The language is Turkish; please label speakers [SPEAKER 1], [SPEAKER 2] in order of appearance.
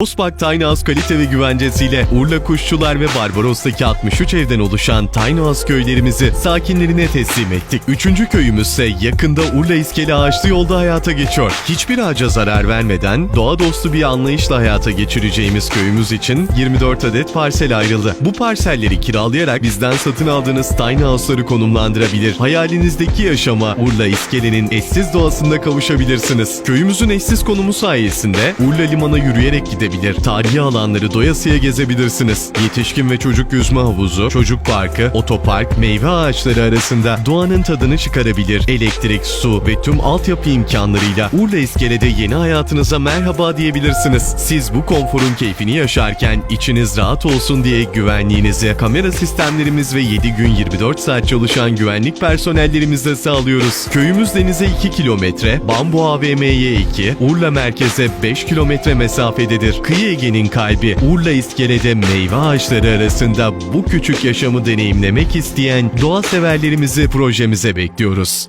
[SPEAKER 1] Osbak Tiny House kalite ve güvencesiyle Urla Kuşçular ve Barbaros'taki 63 evden oluşan House köylerimizi sakinlerine teslim ettik. Üçüncü köyümüzse yakında Urla İskele Ağaçlı yolda hayata geçiyor. Hiçbir ağaca zarar vermeden doğa dostu bir anlayışla hayata geçireceğimiz köyümüz için 24 adet parsel ayrıldı. Bu parselleri kiralayarak bizden satın aldığınız Tiny House'ları konumlandırabilir. Hayalinizdeki yaşama Urla İskele'nin eşsiz doğasında kavuşabilirsiniz. Köyümüzün eşsiz konumu sayesinde Urla Liman'a yürüyerek gidebilir. Tarihi alanları doyasıya gezebilirsiniz. Yetişkin ve çocuk yüzme havuzu, çocuk parkı, otopark, meyve ağaçları arasında doğanın tadını çıkarabilir. Elektrik, su ve tüm altyapı imkanlarıyla Urla İskele'de yeni hayatınıza merhaba diyebilirsiniz. Siz bu konforun keyfini yaşarken içiniz rahat olsun diye güvenliğinizi kamera sistemlerimiz ve 7 gün 24 saat çalışan güvenlik personellerimizle sağlıyoruz. Köyümüz denize 2 kilometre, Bambu AVM'ye 2, Urla merkeze 5 kilometre mesafededir. Kıyı Ege'nin kalbi Urla İskele'de meyve ağaçları arasında bu küçük yaşamı deneyimlemek isteyen doğa severlerimizi projemize bekliyoruz.